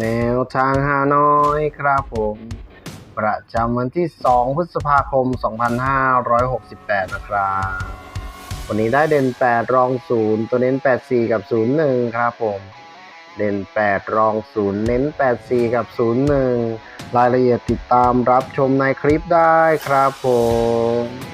แนวทางฮานอยครับผม ประจำวันที่ 2 พฤษภาคม 2568 นะครับ วันนี้ได้เด่น 8 รอง 0 ตัวเน้น 84 กับ 01 ครับผม เด่น 8 รอง 0 เน้น 84 กับ 01 รายละเอียดติดตามรับชมในคลิปได้ครับผม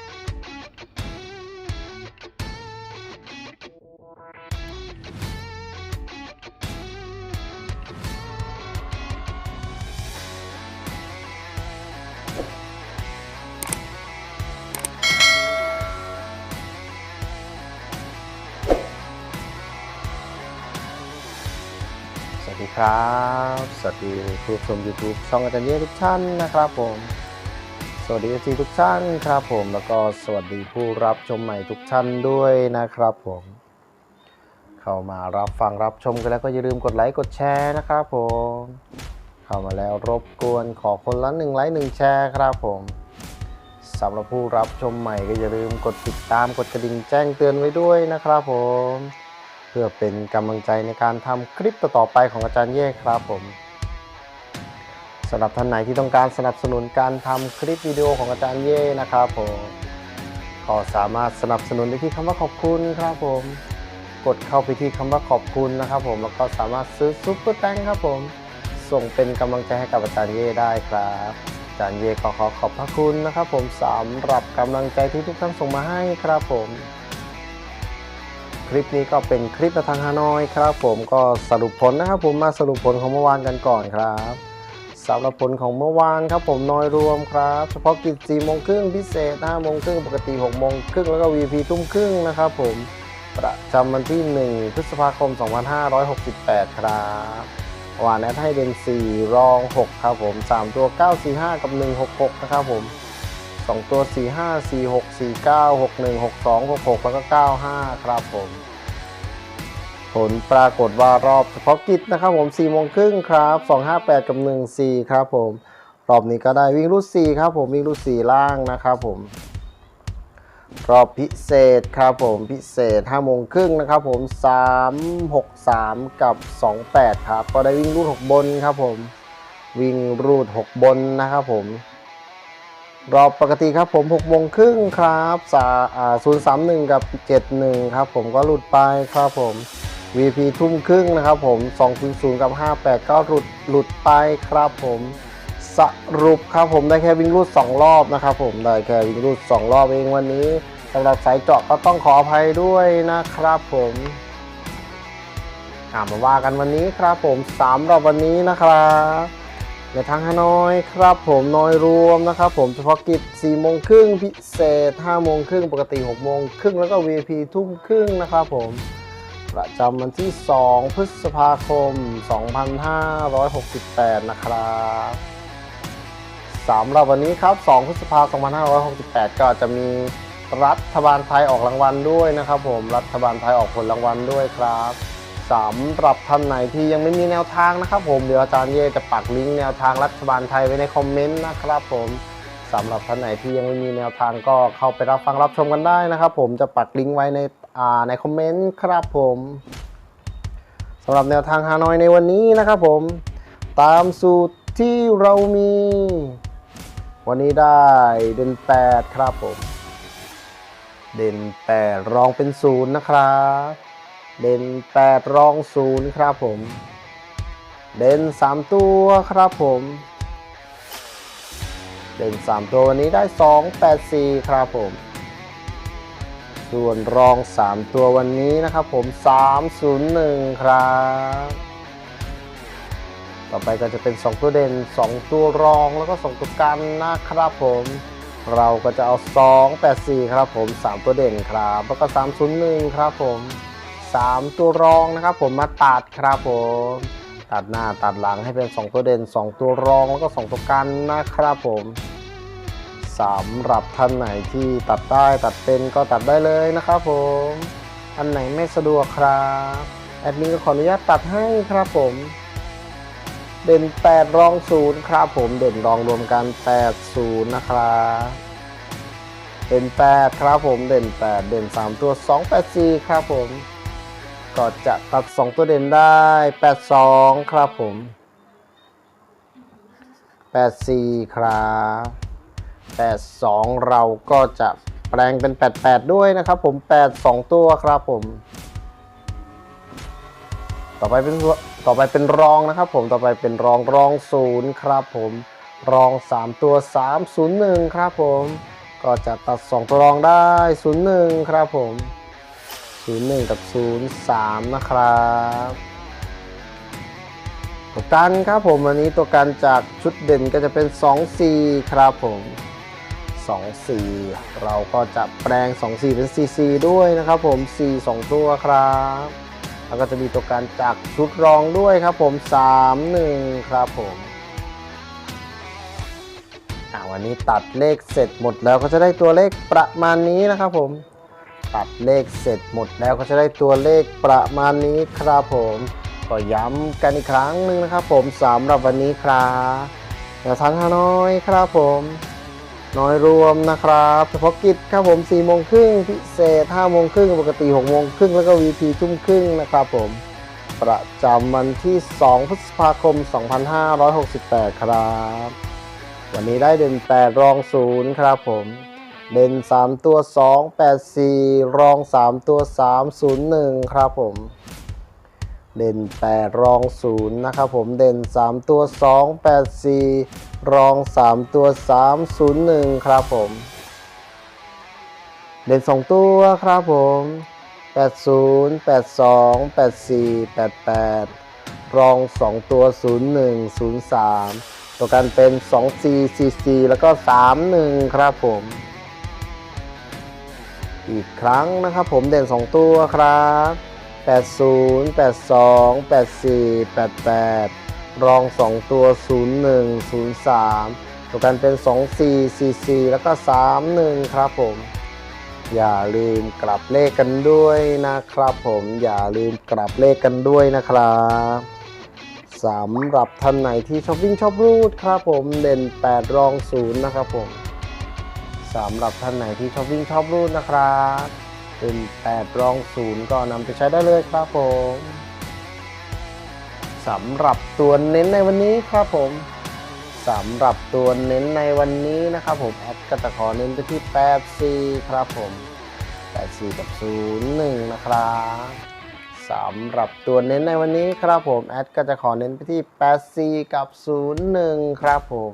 ครับ สวัสดีผู้ชม YouTube ช่องอาจารย์เย่ทุกท่านนะครับผม สวัสดีทีทุกท่านครับผม แล้วก็สวัสดีผู้รับชมใหม่ทุกท่านด้วยนะครับผม เข้ามารับฟังรับชมกันแล้วก็อย่าลืมกดไลค์กดแชร์นะครับผม เข้ามาแล้วรบกวนขอคนละหนึ่งไลค์หนึ่งแชร์ครับผมสำหรับผู้รับชมใหม่ก็อย่าลืมกดติดตามกดกระดิ่งแจ้งเตือนไว้ด้วยนะครับผม เพื่อเป็นกำลังใจในการทำคลิปต่อๆไปของอาจารย์เย่ครับผมสำหรับท่านไหนที่ต้องการสนับสนุนการทำคลิปวิดีโอของอาจารย์เย่นะครับผมก็สามารถสนับสนุนได้ที่คำว่าขอบคุณครับผม กดเข้าไปที่คำว่าขอบคุณนะครับผมแล้วก็สามารถซื้อซุปเปอร์แตงครับผม ส่งเป็นกำลังใจให้กับอาจารย์เย่ได้ครับอาจารย์เย่ก็ขอขอบพระคุณนะครับผมสำหรับกำลังใจที่ทุกท่านส่งมาให้ครับผม คลิปนี้ก็เป็นคลิปทางฮานอยครับผมก็สรุปผลนะครับผมมาสรุปผลของเมื่อวานกันก่อนครับสำหรับผลของเมื่อวานครับผมน้อยรวมครับ เฉพาะกิจ4โมงครึ่งพิเศษ5โมงครึ่งปกติ6โมงครึ่งแล้วก็ VP ทุ่มครึ่งนะครับผมประจำวันที่ 1 พฤษภาคม 2568 ครับวานแอดให้เด่น4 รอง 6 ครับผม 3 ตัว 945 กับ 166 นะครับผม 2 ตัว 4 5 4 6 4 9 6 1 6 2 6 6 แล้วก็ 95 ครับผม ผลปรากฏว่ารอบเฉพาะกิจนะครับผม4โมงครึ่งครับ 258 กับ 14 ครับผม รอบนี้ก็ได้วิ่งรูด4ครับผมวิ่งรูด4ล่างนะครับผม รอบพิเศษครับผมพิเศษ5โมงครึ่งนะครับผม 363 กับ 28 ครับ ก็ได้วิ่งรูด 6 บนครับผมวิ่งรูด 6 บนนะครับผม รอบปกติครับผม6โมงครึ่งครับศูนย์สาอ่า031กับ71 ครับผมก็หลุดไปครับผม VP ทุ่มครึ่งนะครับผม200กับ58 ก็หลุดหลุดไปครับผม สรุปครับผมได้แค่วิ่งรูด 2 รอบนะครับผมได้แค่วิ่งรูด 2 รอบเองวันนี้สำหรับสายเจาะก็ต้องขออภัยด้วยนะครับผมอ่ามาว่ากันวันนี้ครับผม 3 รอบวันนี้นะครับ ในทางฮานอยครับผมน้อยรวมนะครับผมเฉพาะกิจ4โมงครึ่งพิเศษ5โมงครึ่งปกติ6โมงครึ่งแล้วก็ V.I.P. ทุ่มครึ่งนะครับผมประจำวันที่ 2 พฤษภาคม 2568 นะครับสำหรับวันนี้ครับ 2 พฤษภาคม 2568 ก็จะมีรัฐบาลไทยออกรางวัลด้วยนะครับผมรัฐบาลไทยออกผลรางวัลด้วยครับ สำหรับท่านไหนที่ยังไม่มีแนวทางนะครับผมเดี๋ยวอาจารย์เย่จะปักลิงก์แนวทางรัฐบาลไทยไว้ในคอมเมนต์นะครับผมสำหรับท่านไหนที่ยังไม่มีแนวทางก็เข้าไปรับฟังรับชมกันได้นะครับผมจะปักลิงก์ไว้ในอ่าในคอมเมนต์ครับผมสำหรับแนวทางฮานอยในวันนี้นะครับผมตามสูตรที่เรามี วันนี้ได้เด่น8 ครับผม เด่น8รองเป็นศูนย์นะครับ เด่น8รองศูนย์ครับผม เด่น 3 ตัวครับผม เด่น 3 ตัววันนี้ได้ 2 8 4 ครับผม ส่วนรอง 3 ตัววันนี้นะครับผม 301 ครับ ต่อไปก็จะเป็น 2 ตัวเด่น 2 ตัวรองแล้วก็ 2 ตัวกันนะครับผมเราก็จะเอา 2 8 4 ครับผม 3 ตัวเด่นครับ แล้วก็ 301 ครับผม 3 ตัวรองนะครับ ผมมาตัดครับผมตัดหน้าตัดหลังให้เป็น 2 ตัวเด่น 2 ตัวรองแล้วก็ 2 ตัวกันนะครับผมสำหรับท่านไหนที่ตัดได้ตัดเป็นก็ตัดได้เลยนะครับผมอันไหนไม่สะดวกครับแอดมินก็ขออนุญาตตัดให้ครับผมเด่น 8 รอง 0 ครับผมเด่นรองรวมกัน 8 0 นะครับเด่น 8 ครับผมเด่น 8 เด่น 3 ตัว 2 8 4 ครับผม ก็จะตัด 2 ตัวเด่นได้ 8 2 ครับผม 8 4 ครับ 8 2 เราก็จะแปลงเป็น 8 8 ด้วยนะครับผม 8 2 ตัวครับผม ต่อไปเป็นต่อไปเป็นรองนะครับผม ต่อไปเป็นรองรองศูนย์ครับผม รอง 3 ตัว 301 ครับผม ก็จะตัด 2 ตัวรองได้ 01 ครับผม 01 กับ 03 นะครับตัวกันครับผมอันนี้ตัวกันจากชุดเด่นก็จะเป็น 24 ครับผม24 เราก็จะแปลง 24 เป็น44ด้วยนะครับผม4 2ตัวครับ แล้วก็จะมีตัวการจากชุดรองด้วยครับผม 3 1 ครับผมอ่าวันนี้ตัดเลขเสร็จหมดแล้วก็จะได้ตัวเลขประมาณนี้นะครับผม ตัดเลขเสร็จหมดแล้วก็จะได้ตัวเลขประมาณนี้ครับผมก็ย้ำกันอีกครั้งหนึ่งนะครับผมสำหรับวันนี้ครับแนวทางฮานอยครับผมน้อยรวมนะครับเฉพาะกิจครับผม4โมงครึ่งพิเศษ5โมงครึ่งปกติ6โมงครึ่งแล้วก็ VP ทุ่มครึ่งนะครับผมประจำวันที่ 2 พฤษภาคม 2568 ครับ วันนี้ได้เด่น8รอง0ครับผม เด่น3 ตัว 2 8 4 รอง 3 ตัว 3 0 1 ครับผม เด่น 8 รอง 0 นะครับผม เด่น 3 ตัว 2 8 4 รอง 3 ตัว 3 0 1 ครับผม เด่น 2 ตัวครับผม 80 82 84 88 รอง 2 ตัว 01 03 ตัวกันเป็น 24 44 แล้วก็ 31 ครับผม อีกครั้งนะครับผมเด่น 2 ตัวครับ 80 82 84 88 รอง 2 ตัว 01 03ตัวกันเป็น 24 44 แล้วก็ 31 ครับผม อย่าลืมกลับเลขกันด้วยนะครับผมอย่าลืมกลับเลขกันด้วยนะครับสำหรับท่านไหนที่ชอบวิ่งชอบรูดครับผมเด่น 8 รอง 0 นะครับผม สำหรับท่านไหนที่ชอบวิ่งชอบรูดนะครับเด่น8รอง0ก็นำไปใช้ได้เลยครับผมสำหรับตัวเน้นในวันนี้ครับผมสำหรับตัวเน้นในวันนี้นะครับผมแอดก็จะขอเน้นไปที่84ครับผม84กับ01นะครับสำหรับตัวเน้นในวันนี้ครับผมแอดก็จะขอเน้นไปที่84กับ01ครับผม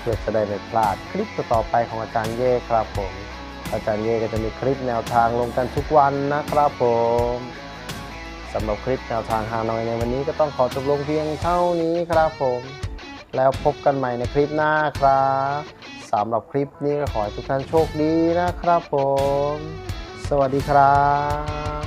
เพื่อจะได้ไม่พลาดคลิปต่อไปของอาจารย์เย่ครับผม อาจารย์เย่ก็จะมีคลิปแนวทางลงกันทุกวันนะครับผมสำหรับคลิปแนวทางฮานอยในวันนี้ก็ต้องขอจบลงเพียงเท่านี้ครับผม แล้วพบกันใหม่ในคลิปหน้าครับสำหรับคลิปนี้ก็ขอให้ทุกท่านโชคดีนะครับผม สวัสดีครับ